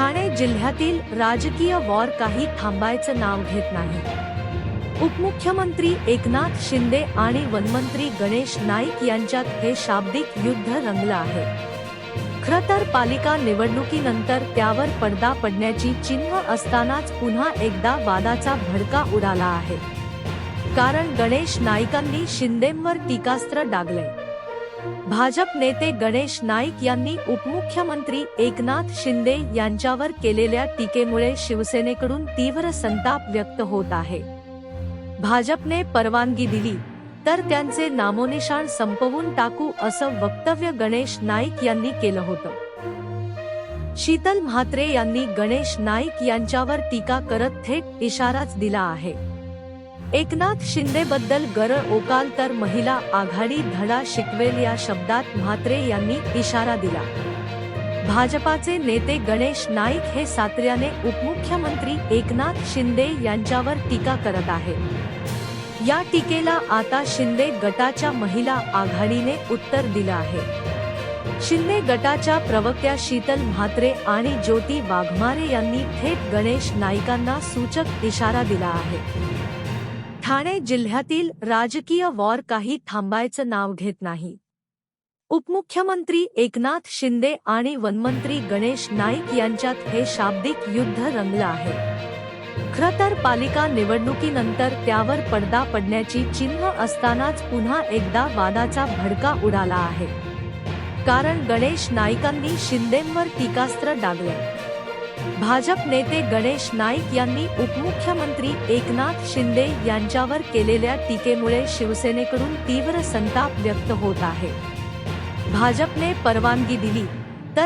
ठाणे जिल्ह्यातील राजकीय वॉर काही थांबायचं नाव घेत नाही. उपमुख्यमंत्री एकनाथ शिंदे आणि वनमंत्री गणेश नाईक यांच्यात हे शाब्दिक युद्ध रंगलं आहे. खरंतर पालिका निवडणुकीनंतर त्यावर पडदा पडण्याची चिन्ह असतानाच पुन्हा एकदा वादाचा भडका उडाला आहे. कारण गणेश नाईकांनी शिंदेंवर टीकास्त्र डागले भाजप नेते गणेश नाईक यांनी उपमुख्यमंत्री एकनाथ शिंदे यांच्यावर केलेल्या टीकेमुळे शिवसेनेकडून तीव्र संताप व्यक्त होत आहे. भाजपने परवानगी दिली तर त्यांचे नामोनिशाण संपवून टाकू असं वक्तव्य गणेश नाईक यांनी केलं होतं. शीतल म्हात्रे यांनी गणेश नाईक यांच्यावर टीका करत थेट इशाराच दिला आहे. एकनाथ शिंदे बद्दल गर ओकाल तर महिला आघाडी धडा शिकवेल या शब्दात म्हात्रे यांनी इशारा दिला. भाजपाचे नेते गणेश नाईक हे सातऱ्याने उपमुख्यमंत्री एकनाथ शिंदे यांच्यावर टीका करत आहे. या टीकेला आता शिंदे गटाच्या महिला आघाडीने उत्तर दिलं आहे. शिंदे गटाच्या प्रवक्त्या शीतल म्हात्रे आणि ज्योती वाघमारे यांनी थेट गणेश नाईकांना सूचक इशारा दिला आहे. ठाणे जिल्ह्यातील राजकीय वॉर काही थांबायचं नाव घेत नाही. उपमुख्यमंत्री एकनाथ शिंदे आणि वनमंत्री गणेश नाईक यांच्यात हे शाब्दिक युद्ध रंगलं आहे. खरंतर पालिका निवडणुकीनंतर त्यावर पडदा पडण्याची चिन्ह असतानाच पुन्हा एकदा वादाचा भडका उडाला आहे. कारण गणेश नाईकांनी शिंदेंवर टीकास्त्र डागले. भाजप नेते गणेश नाईक यांनी उपमुख्यमंत्री एकनाथ शिंदे यांच्यावर केलेल्या टीकेमुळे शिवसेनेकडून तीव्र संताप व्यक्त होत आहे. भाजपने परवानगी दिली.